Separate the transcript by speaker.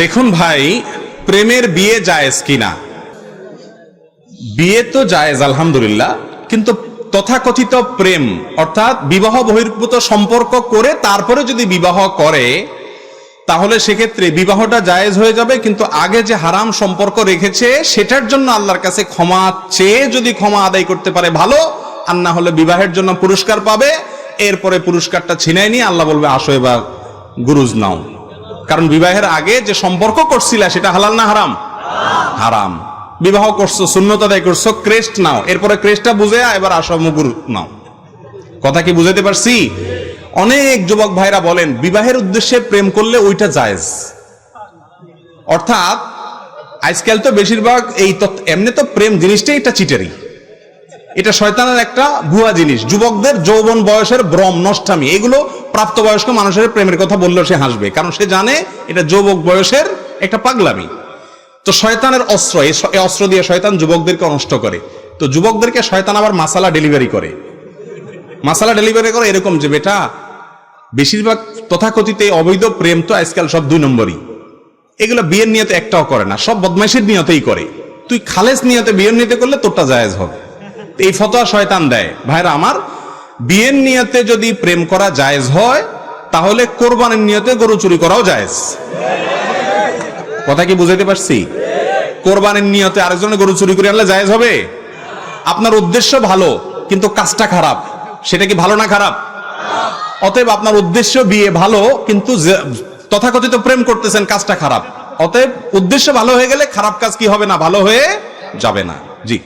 Speaker 1: দেখুন ভাই, প্রেমের বিয়ে জায়েজ কিনা? বিয়ে তো জায়েজ, আলহামদুলিল্লাহ। কিন্তু তথাকথিত প্রেম, অর্থাৎ বিবাহ বহির্ভূত সম্পর্ক করে তারপরে যদি বিবাহ করে, তাহলে সেক্ষেত্রে বিবাহটা জায়েজ হয়ে যাবে, কিন্তু আগে যে হারাম সম্পর্ক রেখেছে, সেটার জন্য আল্লাহর কাছে ক্ষমা চেয়ে যদি ক্ষমা আদায় করতে পারে ভালো, আর না হলে বিবাহের জন্য পুরস্কার পাবে, এরপরে পুরস্কারটা ছিনাই নিয়ে আল্লাহ বলবে, আসো এবার, গুরুজ নাও। কারণ বিবাহের আগে যে সম্পর্ক করছিল সেটা হালাল না হারাম? হারাম। বিবাহ করছ শূন্যতা আদায় করছ, ক্রেস্ট নাও। এরপরে ক্রেস্টটা বুঝে এবার আসো মুগুর নাও। কথা কি বুঝাতে পারছি? অনেক যুবক ভাইরা বলেন, বিবাহের উদ্দেশ্যে প্রেম করলে ওইটা জায়েজ। অর্থাৎ, আজকাল তো বেশিরভাগ এই এমনি তো প্রেম জিনিসটাই একটা চিটারি। এটা শয়তানের একটা ভুয়া জিনিস। যুবকদের যৌবন বয়সের ভ্রম, নষ্টামি, এগুলো প্রাপ্তবয়স্ক মানুষের প্রেমের কথা বললেও সে হাসবে, কারণ সে জানে এটা যুবক বয়সের একটা পাগলামি। তো শয়তানের অস্ত্র, এই অস্ত্র দিয়ে শয়তান যুবকদেরকে নষ্ট করে। তো যুবকদেরকে শয়তান আবার মাসালা ডেলিভারি করে। মাসালা ডেলিভারি করে এরকম যে, বেটা, বেশিরভাগ তথাকথিত অবৈধ প্রেম তো আজকাল সব দুই নম্বরই। এগুলো বিয়ের নিয়তে একটাও করে না, সব বদমাইশের নিয়তেই করে। তুই খালেস নিয়তে বিয়ের নিতে করলে তোরটা জায়েজ হবে। এই ফতোয়া শয়তান দেয়। ভাইরা, আমার বিয়ের নিয়তে যদি প্রেম করা জায়েজ হয়, তাহলে কোরবানের নিয়তে গরু চুরি করাও জায়েজ। কথা কি বুঝাইতে পারছি? কোরবানির নিয়তে আরেকজনের গরু চুরি করে আনলে জায়েজ হবে? আপনার উদ্দেশ্য ভালো, কিন্তু কাজটা খারাপ। সেটা কি ভালো না খারাপ? অতএব আপনার উদ্দেশ্য বিয়ে ভালো, কিন্তু তথাকথিত প্রেম করতেছেন, কাজটা খারাপ। অতএব উদ্দেশ্য ভালো হয়ে গেলে খারাপ কাজ কি হবে না? ভালো হয়ে যাবে না। জি।